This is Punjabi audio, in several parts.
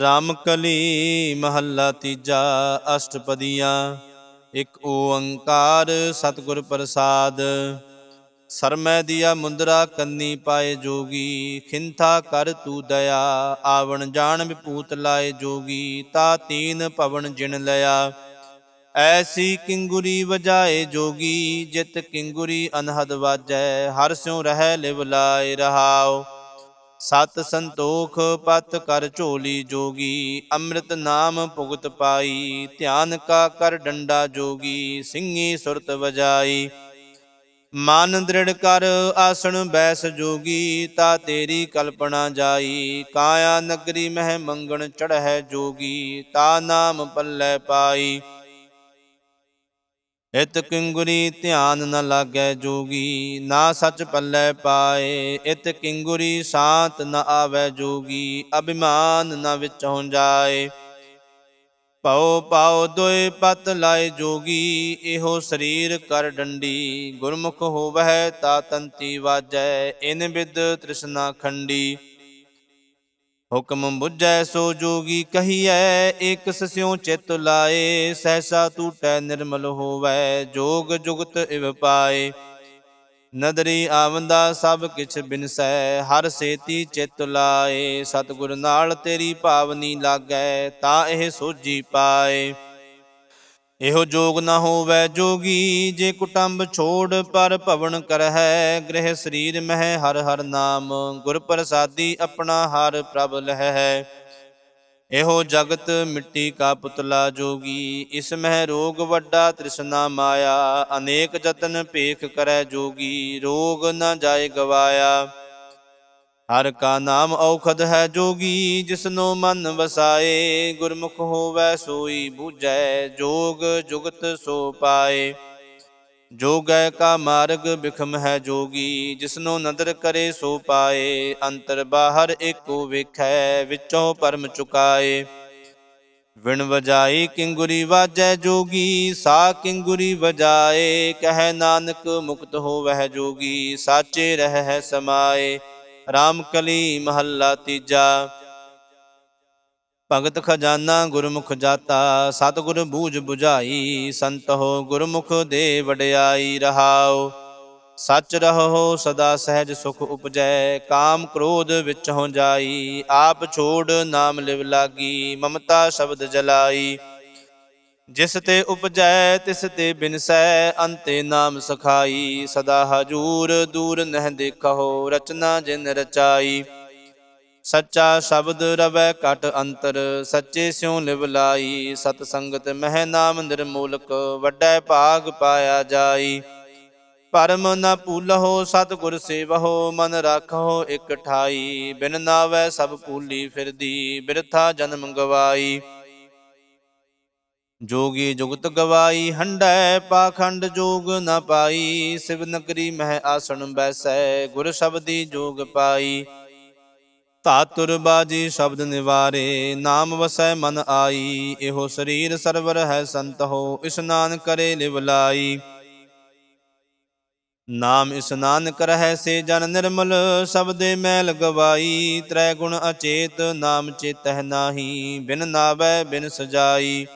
ਰਾਮ ਕਲੀ ਮਹੱਲਾ ਤੀਜਾ ਅਸ਼ਟਪਦੀਆਂ, ਇੱਕ ਓੰਕਾਰ ਸਤਿਗੁਰ ਪ੍ਰਸਾਦ। ਸਰਮੈ ਦੀਆ ਮੁੰਦਰਾ ਕੰਨੀ ਪਾਏ ਜੋਗੀ, ਖਿੰਥਾ ਕਰ ਤੂ ਦਇਆ, ਆਵਣ ਜਾਣ ਵਿਪੂਤ ਲਾਏ ਜੋਗੀ, ਤਾ ਤੀਨ ਪਵਨ ਜਿਣ ਲਿਆ। ਐਸੀ ਕਿੰਗੁਰੀ ਵਜਾਏ ਜੋਗੀ, ਜਿਤ ਕਿੰਗੁਰੀ ਅਨਹਦ ਵਾਜੈ, ਹਰ ਸਿਉ ਰਹਿ ਲਿਵ ਲਾਏ ਰਹਾਉ। ਸਤ ਸੰਤੋਖ ਪਤ ਕਰ ਝੋਲੀ ਜੋਗੀ, ਅੰਮ੍ਰਿਤ ਨਾਮ ਭੁਗਤ ਪਾਈ, ਧਿਆਨ ਕਾ ਕਰ ਡੰਡਾ ਜੋਗੀ ਸਿੰਘੀ ਸੁਰਤ ਵਜਾਈ। ਮਨ ਦ੍ਰਿੜ ਕਰ ਆਸਣ ਬੈਸ ਜੋਗੀ, ਤਾ ਤੇਰੀ ਕਲਪਨਾ ਜਾਈ। ਕਾਇਆ ਨਗਰੀ ਮਹਿ ਮੰਗਣ ਚੜ੍ਹੈ ਜੋਗੀ, ਤਾ ਨਾਮ ਪੱਲੇ ਪਾਈ। ਇਤ ਕਿੰਗੁਰੀ ਧਿਆਨ ਨ ਲਾਗੈ ਜੋਗੀ, ਨਾ ਸੱਚ ਪੱਲੇ ਪਾਏ। ਇਤ ਕਿੰਗੁਰੀ ਸ਼ਾਂਤ ਨ ਆਵੈ ਜੋਗੀ, ਅਭਿਮਾਨ ਨ ਵਿਚੋਂ ਜਾਏ। ਪਉ ਪਾਉ ਦੋਇ ਪਤ ਲਾਏ ਜੋਗੀ, ਇਹੋ ਸਰੀਰ ਕਰ ਡੰਡੀ। ਗੁਰਮੁਖ ਹੋਵਹਿ ਤਾ ਤੰਤੀ ਵਾਜੈ, ਇਨ ਬਿਦ ਤ੍ਰਿਸ਼ਨਾ ਖੰਡੀ। ਹੁਕਮ ਬੁਝੈ ਸੋ ਜੋਗੀ ਕਹੀਐ, ਏਕ ਸਿਉ ਚਿਤ ਲਾਏ, ਸਹਿਸਾ ਟੂਟੈ ਨਿਰਮਲ ਹੋਵੈ, ਜੋਗ ਜੁਗਤ ਇਵ ਪਾਏ। ਨਦਰੀ ਆਵੰਦਾ ਸਭ ਕਿਛ ਬਿਨਸੈ, ਹਰ ਸੇਤੀ ਚਿਤ ਲਾਏ। ਸਤਿਗੁਰ ਨਾਲ ਤੇਰੀ ਭਾਵਨੀ ਲਾਗੈ, ਤਾਂ ਇਹ ਸੋਜੀ ਪਾਏ। ਇਹੋ ਜੋਗ ਨਾ ਹੋਵੈ ਜੋਗੀ, ਜੇ ਕੁਟੰਬ ਛੋੜ ਪਰ ਭਵਨ ਕਰਹਿ, ਗ੍ਰਹਿ ਸਰੀਰ ਮਹਿ ਹਰ ਹਰ ਨਾਮ, ਗੁਰ ਪ੍ਰਸਾਦੀ ਆਪਣਾ ਹਰ ਪ੍ਰਭ ਲਹਿ। ਇਹੋ ਜਗਤ ਮਿੱਟੀ ਕਾ ਪੁਤਲਾ ਜੋਗੀ, ਇਸ ਮਹਿ ਰੋਗ ਵੱਡਾ ਤ੍ਰਿਸ਼ਨਾ ਮਾਇਆ, ਅਨੇਕ ਜਤਨ ਭੇਖ ਕਰੈ ਜੋਗੀ, ਰੋਗ ਨਾ ਜਾਏ ਗਵਾਇਆ। ਹਰ ਕਾ ਨਾਮ ਔਖਦ ਹੈ ਜੋਗੀ, ਜਿਸਨੋ ਮਨ ਵਸਾਏ, ਗੁਰਮੁਖ ਹੋਵੈ ਸੋਈ ਬੂਝੈ, ਜੋਗ ਜੁਗਤ ਸੋ ਪਾਏ। ਜੋਗੈ ਕਾ ਮਾਰਗ ਬਿਖਮ ਹੈ ਜੋਗੀ, ਜਿਸਨੋ ਨਦਰ ਕਰੇ ਸੋ ਪਾਏ। ਅੰਤਰ ਬਾਹਰ ਏਕੋ ਵੇਖੈ, ਵਿੱਚੋਂ ਪਰਮ ਚੁਕਾਏ। ਵਿਣ ਵਜਾਈ ਕਿੰਗੁਰੀ ਵਾਜੈ ਜੋਗੀ, ਸਾ ਕਿੰਗੁਰੀ ਵਜਾਏ। ਕਹਿ ਨਾਨਕ ਮੁਕਤ ਹੋਵਹਿ ਜੋਗੀ, ਸਾਚੇ ਰਹਿ ਸਮਾਏ। RAM ਕਲੀ ਮਹੱਲਾ ਤੀਜਾ। ਭਗਤ ਖਜ਼ਾਨਾ ਗੁਰਮੁਖ ਜਾਤਾ, ਸਤਿਗੁਰ ਬੂਝ 부ਝਾਈ ਹੋ ਗੁਰਮੁਖ ਦੇ ਵਡਿਆਈ ਰਹਾਓ ਸੱਚ ਰਹੋ ਸਦਾ ਸਹਿਜ ਸੁਖ ਉਪਜੈ, ਕਾਮ ਕ੍ਰੋਧ ਵਿੱਚ ਹੋ ਜਾਈ, ਆਪ ਛੋੜ ਨਾਮ ਲਿਵ ਲਾਗੀ, ਮਮਤਾ ਸ਼ਬਦ ਜਲਾਈ। ਜਿਸ ਤੇ ਉਪਜੈ, ਤਿਸ ਤੇ ਬਿਨਸੈ, ਅੰਤੇ ਨਾਮ ਸਖਾਈ, ਸਦਾ ਹਜੂਰ ਦੂਰ ਨਹਿ ਦੇਖੋ ਰਚਨਾ ਜਿਨ ਰਚਾਈ। ਸੱਚਾ ਸ਼ਬਦ ਰਵੈ ਘਟ ਅੰਤਰ, ਸੱਚੇ ਸਿਉ ਲਿਵ ਲਾਈ। ਸਤ ਸੰਗਤ ਮਹਿ ਨਾਮ ਨਿਰਮੂਲਕ, ਵੱਡਾ ਭਾਗ ਪਾਇਆ ਜਾਈ। ਪਰਮ ਨ ਭੂਲਹੁ, ਸਤਿਗੁਰ ਸੇਵਹੁ, ਮਨ ਰਾਖਹੁ ਇਕ ਠਾਈ। ਬਿਨ ਨਾਵੈ ਸਭ ਭੂਲੀ ਫਿਰਦੀ, ਬਿਰਥਾ ਜਨਮ ਗਵਾਈ। ਜੋਗੀ ਜੁਗਤ ਗਵਾਈ ਹੰਡੈ ਪਾਖੰਡ ਜੋਗ ਨ ਪਾਈ। ਸਿਵ ਨਗਰੀ ਮਹਿ ਆਸਣ ਬੈਸੈ, ਗੁਰ ਸ਼ਬਦੀ ਜੋਗ ਪਾਈ। ਧਾਤੁਰ ਬਾਜੀ ਸ਼ਬਦ ਨਿਵਾਰੇ, ਨਾਮ ਵਸੈ ਮਨ ਆਈ। ਇਹੋ ਸਰੀਰ ਸਰਵਰ ਹੈ ਸੰਤ ਹੋ ਇਸ਼ਨਾਨ ਕਰੇ ਲਿਵਲਾਈ ਨਾਮ ਇਸ਼ਨਾਨ ਕਰਹਿ ਸੇ ਜਨ ਨਿਰਮਲ ਸ਼ਬਦੇ ਮੈਲ ਗਵਾਈ। ਤ੍ਰੈ ਗੁਣ ਅਚੇਤ, ਨਾਮ ਚੇਤਹਿ ਨਾਹੀ, ਬਿਨ ਨਾਵੈ ਬਿਨ ਸਜਾਈ।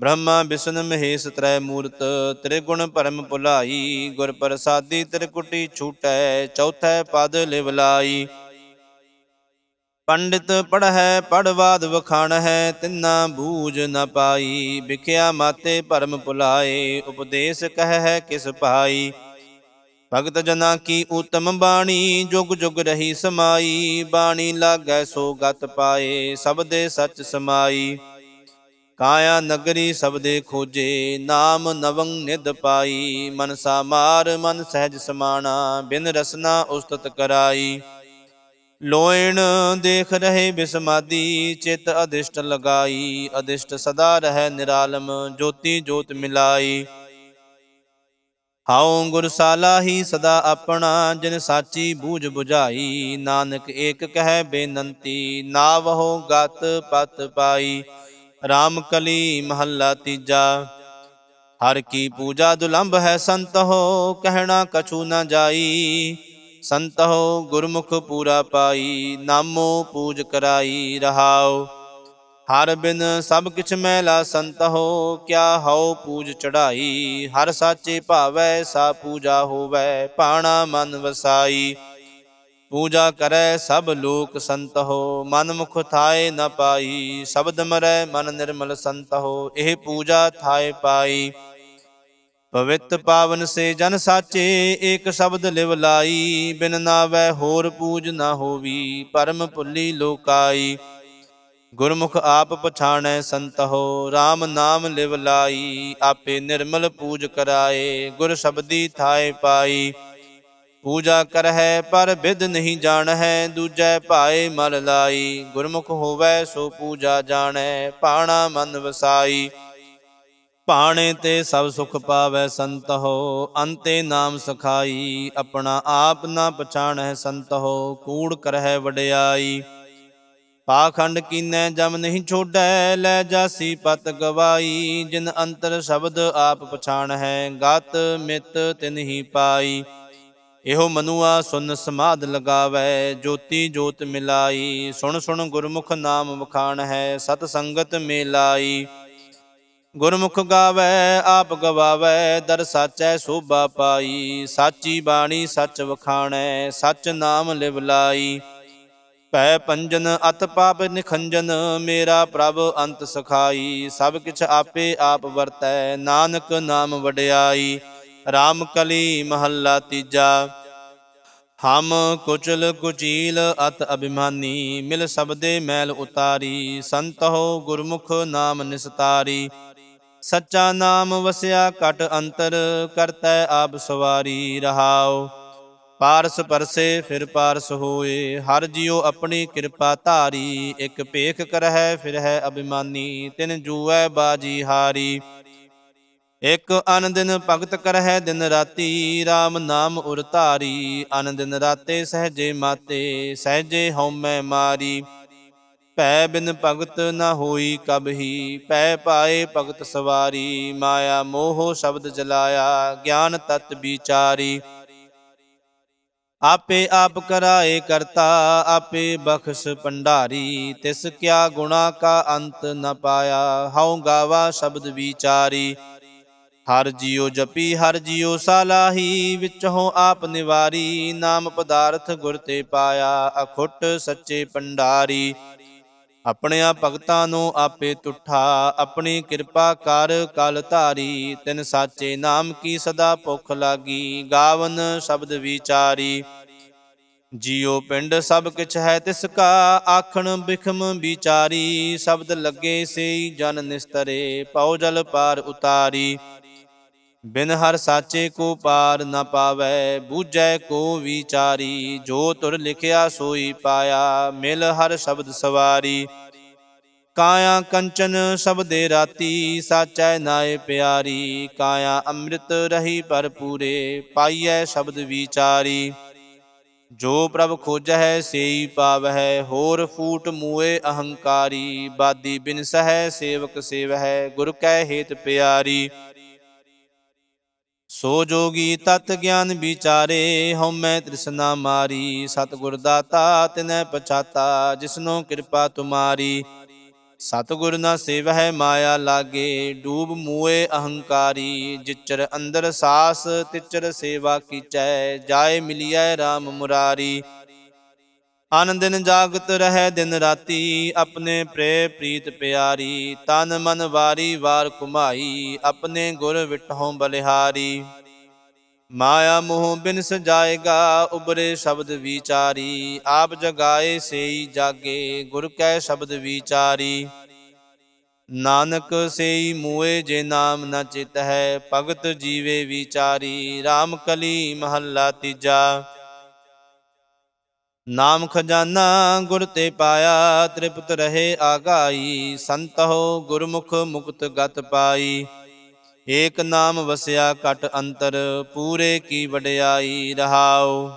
ਬ੍ਰਹਮਾ ਵਿਸ਼ਨ ਮਹੇਸ਼ ਤ੍ਰੈ ਮੂਰਤ, ਤ੍ਰਿਗੁਣ ਪਰਮ ਭੁਲਾਈ, ਗੁਰ ਪ੍ਰਸਾਦੀ ਤ੍ਰਿਕੁਟੀ ਛੂਟੈ, ਚੌਥੈ ਪਦ ਲਿਵ ਲਾਈ। ਪੰਡਿਤ ਪੜ੍ਹੈ ਪੜਵਾਦ ਵਖਾਣ ਹੈ ਤਿੰਨਾ ਬੂਝ ਨ ਪਾਈ। ਵਿਖਿਆ ਮਾਤੇ ਭਰਮ ਭੁਲਾਏ, ਉਪਦੇਸ਼ ਕਹਿ ਹੈ ਕਿਸ ਪਾਈ ਭਗਤ ਜਨਾ ਕੀ ਉਤਮ ਬਾਣੀ, ਜੁਗ ਜੁਗ ਰਹੀ ਸਮਾਈ। ਬਾਣੀ ਲਾਗੈ ਸੋ ਗਤ ਪਾਏ ਸਬਦੇ ਸਚ ਸਮਾਈ। ਕਾਇਆ ਨਗਰੀ ਸਬਦੇ ਖੋਜੇ, ਨਾਮ ਨਵੰ ਨਿਦ ਪਾਈ। ਮਨਸਾ ਮਾਰ ਮਨ ਸਹਿਜ ਸਮਾਣਾ, ਬਿਨ ਰਸਨਾ ਉਸਤਤ ਕਰਾਈ। ਲੋਇਣ ਦੇਖ ਰਹੇ ਬਿਸਮਾਦੀ, ਚਿਤ ਅਦਿਸ਼ਟ ਲਗਾਈ। ਅਦਿਸ਼ਟ ਸਦਾ ਰਹਿ ਨਿਰਾਲਮ, ਜੋਤੀ ਜੋਤ ਮਿਲਾਈ। ਹਾਉ ਗੁਰਸਾਲਾ ਹੀ ਸਦਾ ਆਪਣਾ, ਜਿਨ ਸਾਚੀ ਬੂਝ 부ਝਾਈ ਨਾਨਕ ਏਕ ਕਹਿ ਬੇਨੰਤੀ ਨਾਵਹੁ ਗਤ ਪਤ ਪਾਈ। RAM ਕਲੀ ਮਹੱਲਾ ਤੀਜਾ। ਹਰ ਕੀ ਪੂਜਾ ਦੁਲੰਭ ਹੈ ਸੰਤ ਹੋ, ਕਹਿਣਾ ਕਛੂ ਨਾ ਜਾਈ। ਸੰਤ ਹੋ, ਗੁਰਮੁਖ ਪੂਰਾ ਪਾਈ, ਨਾਮੋ ਪੂਜ ਕਰਾਈ ਰਹਾਓ ਹਰ ਬਿਨ ਸਭ ਕਿਛ ਮੈਲਾ ਸੰਤਹੁ ਕਿਆ ਹਉ ਪੂਜ ਚੜਾਈ ਹਰ ਸਾਚੇ ਭਾਵੈ, ਸਾ ਪੂਜਾ ਹੋਵੈ, ਪਾਣਾ ਮਨ ਵਸਾਈ। ਪੂਜਾ ਕਰੈ ਸਭ ਲੋਕ ਸੰਤ ਹੋ ਮਨ ਮੁਖ ਥਾਏ ਨ ਪਾਈ, ਸ਼ਬਦ ਮਰੈ ਮਨ ਨਿਰਮਲ ਸੰਤ ਹੋ ਇਹ ਪੂਜਾ ਥਾਏ ਪਾਈ। ਪਵਿੱਤ ਪਾਵਨ ਸੇ ਜਨ ਸਾਚੇ, ਏਕ ਸ਼ਬਦ ਲਿਵ ਲਾਈ, ਬਿਨ ਨਾਵੈ ਹੋਰ ਪੂਜ ਨਾ ਹੋਵੀ, ਪਰਮ ਭੁੱਲੀ ਲੋਕਾਈ। ਗੁਰਮੁਖ ਆਪ ਪਛਾਣੈ ਸੰਤ ਹੋ RAM ਨਾਮ ਲਿਵ ਲਾਈ, ਆਪੇ ਨਿਰਮਲ ਪੂਜ ਕਰਾਏ, ਗੁਰ ਸ਼ਬਦੀ ਥਾਏ ਪਾਈ। ਪੂਜਾ ਕਰਹਿ, ਪਰ ਬਿਦ ਨਹੀਂ ਜਾਣਹਿ, ਦੂਜੈ ਭਾਏ ਮਲ ਲਾਈ। ਗੁਰਮੁਖ ਹੋਵੈ, ਸੋ ਪੂਜਾ ਜਾਣੈ ਪਾਣਾ ਮਨ ਵਸਾਈ। ਭਾਣੇ ਤੇ ਸਭ ਸੁਖ ਪਾਵੈ ਸੰਤ ਹੋ ਅੰਤੇ ਨਾਮ ਸਖਾਈ। ਆਪਣਾ ਆਪ ਨਾ ਪਛਾਣੈ ਸੰਤਹੁ, ਕੂੜ ਕਰਹਿ ਵਡਿਆਈ। ਪਾਖੰਡ ਕੀਨੈ, ਜਮ ਨਹੀਂ ਛੋੜੈ ਲੈ ਜਾਸੀ ਪਤ ਗਵਾਈ। ਜਿਨ ਅੰਤਰ ਸ਼ਬਦ ਆਪ ਪਛਾਣ ਹੈ ਗਤ ਮਿਤ ਤਿਨਹੀ ਪਾਈ। ਇਹੋ ਮਨੁਆ ਸੁਨ ਸਮਾਦ ਲਗਾਵੈ, ਜੋਤੀ ਜੋਤ ਮਿਲਾਈ। ਸੁਣ ਸੁਣ ਗੁਰਮੁਖ ਨਾਮ ਵਖਾਣ ਹੈ, ਸਤ ਸੰਗਤ ਮੇਲਾਈ। ਗੁਰਮੁਖ ਗਾਵੈ, ਆਪ ਗਵਾਵੈ, ਦਰ ਸਾਚੈ ਸੋਭਾ ਪਾਈ। ਸਾਚੀ ਬਾਣੀ ਸੱਚ ਵਖਾਣੈ, ਸੱਚ ਨਾਮ ਲਿਵ ਲਾਈ। ਭੈ ਪੰਜਨ, ਅਤ ਪਾਪ ਨਿਖੰਜਨ, ਮੇਰਾ ਪ੍ਰਭ ਅੰਤ ਸਖਾਈ। ਸਭ ਕਿਛ ਆਪੇ ਆਪ ਵਰਤੈ, ਨਾਨਕ ਨਾਮ ਵਡਿਆਈ। RAM ਕਲੀ ਮਹੱਲਾ ਤੀਜਾ। ਹਮ ਕੁਚਲ ਕੁਚੀਲ ਅਤ ਅਭਿਮਾਨੀ, ਮਿਲ ਸਬਦੇ ਮੈਲ ਉਤਾਰੀ, ਸੰਤ ਹੋ ਗੁਰਮੁਖ ਨਾਮ ਨਿਸਤਾਰੀ। ਸੱਚਾ ਨਾਮ ਵਸਿਆ ਕਟ ਅੰਤਰ, ਕਰਤੈ ਆਪ ਸਵਾਰੀ ਰਹਾਓ ਪਾਰਸ ਪਰਸੇ ਫਿਰ ਪਾਰਸ ਹੋਏ, ਹਰ ਜਿਉ ਆਪਣੀ ਕਿਰਪਾ ਧਾਰੀ। ਇਕ ਭੇਖ ਕਰਹਿ, ਫਿਰ ਹੈ ਅਭਿਮਾਨੀ, ਤਿਨ ਜੂਐ ਬਾਜੀ ਹਾਰੀ। ਇਕ ਅਨ ਦਿਨ ਭਗਤ ਕਰਹਿ ਦਿਨ ਰਾਤੀ RAM ਨਾਮ ਉਰ ਧਾਰੀ। ਅਨ ਦਿਨ ਰਾਤੇ ਸਹਜੇ ਮਾਤੇ, ਸਹਜੇ ਹਉਮੈ ਮਾਰੀ। ਭੈ ਬਿਨ ਭਗਤ ਨਾ ਹੋਈ ਕਬਹੀ ਭੈ ਪਾਏ ਭਗਤ ਸਵਾਰੀ। ਮਾਇਆ ਮੋਹ ਸ਼ਬਦ ਜਲਾਇਆ, ਗਿਆਨ ਤਤ ਵਿਚਾਰੀ। ਆਪੇ ਆਪ ਕਰਾਏ ਕਰਤਾ, ਆਪੇ ਬਖਸ਼ ਭੰਡਾਰੀ। ਤਿਸ ਕਿਆ ਗੁਣਾ ਕਾ ਅੰਤ ਨ ਪਾਇਆ, ਹਉ ਗਾਵਾ ਸ਼ਬਦ ਵਿਚਾਰੀ। ਹਰ ਜਿਉ ਜਪੀ, ਹਰ ਜਿਉ ਸਾਲਾਹੀ, ਵਿਚੋਂ ਆਪ ਨਿਵਾਰੀ, ਨਾਮ ਪਦਾਰਥ ਗੁਰ ਤੇ ਪਾਇਆ, ਅਖੁੱਟ ਸੱਚੇ ਪੰਡਾਰੀ। ਆਪਣਿਆਂ ਭਗਤਾਂ ਨੂੰ ਆਪੇ ਤੁਠਾ, ਆਪਣੀ ਕਿਰਪਾ ਕਰ ਕਲ ਧਾਰੀ। ਤਿਨ ਸਾਚੇ ਨਾਮ ਕੀ ਸਦਾ ਭੁੱਖ ਲਾਗੀ, ਗਾਵਨ ਸ਼ਬਦ ਵਿਚਾਰੀ। ਜੀਉ ਪਿੰਡ ਸਭ ਕਿਛ ਹੈ ਤਿਸ ਕਾ, ਆਖਣ ਬਿਖਮ ਵਿਚਾਰੀ। ਸ਼ਬਦ ਲੱਗੇ ਸੇ ਜਨ ਨਿਸਤਰੇ, ਪਉ ਜਲ ਪਾਰ ਉਤਾਰੀ। ਬਿਨ ਹਰ ਸਾਚੇ ਕੋ ਪਾਰ ਨ ਪਾਵੈ, ਬੂਝੈ ਕੋ ਵਿਚਾਰੀ, ਜੋ ਤੁਰ ਲਿਖਿਆ ਸੋਈ ਪਾਇਆ, ਮਿਲ ਹਰ ਸ਼ਬਦ ਸਵਾਰੀ। ਕਾਇਆ ਕੰਚਨ ਸ਼ਬਦੇ ਰਾਤੀ, ਸਾਚੈ ਨਾਏ ਪਿਆਰੀ। ਕਾਇਆ ਅੰਮ੍ਰਿਤ ਰਹੀ ਭਰਪੂਰੇ, ਪਾਈਐ ਸ਼ਬਦ ਵਿਚਾਰੀ। ਜੋ ਪ੍ਰਭ ਖੋਜਹਿ ਸੇਈ ਪਾਵਹਿ, ਹੋਰ ਫੂਟ ਮੂਏ ਅਹੰਕਾਰੀ। ਬਾਦੀ ਬਿਨ ਸਹਿ ਸੇਵਕ ਸੇਵਹਿ, ਗੁਰ ਕੈ ਹੇਤ ਪਿਆਰੀ। ਸੋ ਜੋਗੀ ਤਤ ਗਿਆਨ ਵਿਚਾਰੇ ਹਉਮੈ ਤ੍ਰਿਸ਼ਨਾ ਮਾਰੀ। ਸਤਿਗੁਰ ਦਾਤਾ ਤਿਨੈ ਪਛਾਤਾ, ਜਿਸਨੋ ਕਿਰਪਾ ਤੁਮਾਰੀ। ਸਤਿਗੁਰ ਨਾ ਸੇਵਹਿ ਮਾਇਆ ਲਾਗੇ, ਡੂਬ ਮੂਏ ਅਹੰਕਾਰੀ। ਜਿਚਰ ਅੰਦਰ ਸਾਸ, ਤਿਚਰ ਸੇਵਾ ਕੀਚੈ, ਜਾਏ ਮਿਲਿਐ RAM ਮੁਰਾਰੀ। ਆਨੰਦ ਦਿਨ ਜਾਗਤ ਰਹਿ ਦਿਨ ਰਾਤੀ, ਆਪਣੇ ਪ੍ਰੇ ਪ੍ਰੀਤ ਪਿਆਰੀ, ਤਨ ਮਨ ਵਾਰੀ ਵਾਰ ਕੁਮਾਈ ਆਪਣੇ ਗੁਰ ਵਿਟਹੁ ਬਲਿਹਾਰੀ। ਮਾਇਆ ਮੋਹ ਬਿਨ ਸਜਾਏਗਾ, ਉਬਰੇ ਸ਼ਬਦ ਵਿਚਾਰੀ, ਆਪ ਜਗਾਏ ਸੇਈ ਜਾਗੇ, ਗੁਰ ਕੈ ਸ਼ਬਦ ਵਿਚਾਰੀ। ਨਾਨਕ ਸੇਈ ਮੂਏ ਜੇ ਨਾਮ ਨ ਚਿਤ ਹੈ ਭਗਤ ਜੀਵੇ ਵਿਚਾਰੀ RAM ਕਲੀ ਮਹੱਲਾ ਤੀਜਾ। ਨਾਮ ਖਜ਼ਾਨਾ ਗੁਰ ਤੇ ਪਾਇਆ, ਤ੍ਰਿਪਤ ਰਹੇ ਆਗਾਈ ਸੰਤਹੁ ਗੁਰਮੁਖ ਮੁਕਤ ਗਤ ਪਾਈ। ਏਕ ਨਾਮ ਵਸਿਆ ਕਟ ਅੰਤਰ, ਪੂਰੇ ਕੀ ਵਡਿਆਈ ਰਹਾਉ।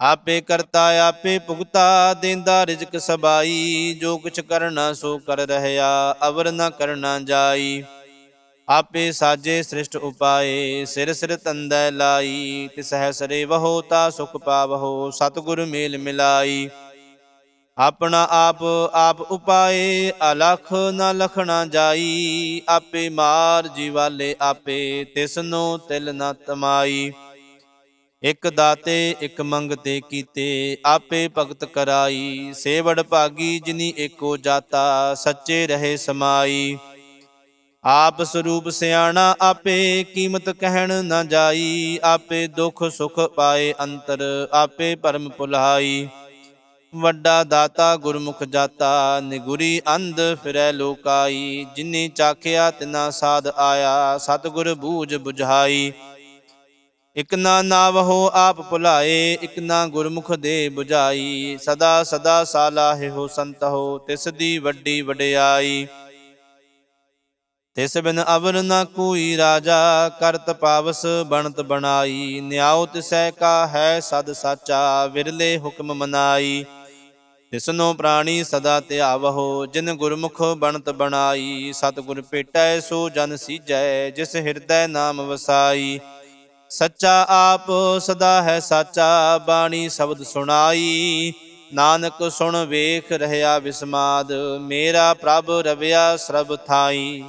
ਆਪੇ ਕਰਤਾ, ਆਪੇ ਭੁਗਤਾ, ਦੇਂਦਾ ਰਿਜ਼ਕ ਸਬਾਈ। ਜੋ ਕੁਛ ਕਰਨਾ, ਸੋ ਕਰ ਰਹਿਆ, ਅਵਰ ਨਾ ਕਰਨਾ ਜਾਈ। ਆਪੇ ਸਾਜੇ ਸ੍ਰਿਸ਼ਟ ਉਪਾਏ, ਸਿਰ ਸਿਰ ਤੰਦੈ ਲਾਈ, ਤਿਸਹਿ ਸਰੇ ਵਹੋ ਤਾ ਸੁਖ ਪਾਵਹੋ, ਸਤਿਗੁਰ ਮੇਲ ਮਿਲਾਈ। ਆਪਣਾ ਆਪ ਆਪ ਉਪਾਏ, ਅਲਖ ਨ ਲਖਣਾ ਜਾਈ, ਆਪੇ ਮਾਰ ਜੀਵਾਲੇ ਆਪੇ, ਤਿਸਨੋ ਤਿਲ ਨਾ ਤਮਾਈ। ਇਕ ਦਾਤੇ, ਇਕ ਮੰਗਤੇ ਕੀਤੇ, ਆਪੇ ਭਗਤ ਕਰਾਈ। ਸੇਵੜ ਭਾਗੀ ਜਿਨੀ ਏਕੋ ਜਾਤਾ, ਸੱਚੇ ਰਹੇ ਸਮਾਈ। ਆਪ ਸਰੂਪ ਸਿਆਣਾ ਆਪੇ ਕੀਮਤ ਕਹਿਣ ਨਾ ਜਾਈ, ਆਪੇ ਦੁਖ ਸੁਖ ਪਾਏ ਅੰਤਰ, ਆਪੇ ਪਰਮ ਭੁਲਾਈ। ਵੱਡਾ ਦਾਤਾ ਗੁਰਮੁਖ ਜਾਤਾ, ਨਿਗੁਰੀ ਅੰਧ ਫਿਰੈ ਲੋਕਾਈ। ਜਿਨੀ ਚਾਖਿਆ ਤਿਨਾ ਸਾਧ ਆਇਆ, ਸਤਿਗੁਰ ਬੂਝ 부ਝਾਈ ਇਕ ਨਾ ਨਾਵਹੋ ਆਪ ਭੁਲਾਏ, ਇਕ ਨਾ ਗੁਰਮੁਖ ਦੇ 부ਝਾਈ ਸਦਾ ਸਦਾ ਸਾਲਾਹਿ ਹੋ ਸੰਤਹੁ ਤਿਸ ਦੀ ਵੱਡੀ ਵਡਿਆਈ। ਤਿਸ ਬਿਨ ਅਵਰ ਨਾ ਕੋਈ ਰਾਜਾ, ਕਰਤ ਪਾਵਸ ਬਣਤ ਬਣਾਈ। ਨਿਆਉ ਤਿਸੈ ਕਾ ਹੈ ਸਦ ਸਾਚਾ, ਵਿਰਲੇ ਹੁਕਮ ਮਨਾਈ। ਤਿਸਨੋ ਪ੍ਰਾਣੀ ਸਦਾ ਧਿਆਵਹੋ ਜਿਨ ਗੁਰਮੁਖ ਬਣਤ ਬਣਾਈ। ਸਤਿਗੁਰ ਭੇਟੈ ਸੋ ਜਨ ਸੀਜੈ, ਜਿਸ ਹਿਰਦੈ ਨਾਮ ਵਸਾਈ। ਸੱਚਾ ਆਪ ਸਦਾ ਹੈ ਸਾਚਾ, ਬਾਣੀ ਸ਼ਬਦ ਸੁਣਾਈ। ਨਾਨਕ ਸੁਣ ਵੇਖ, ਰਹਿਆ ਵਿਸਮਾਦ। ਮੇਰਾ ਪ੍ਰਭ ਰਵਿਆ ਸਰਬ ਥਾਈ।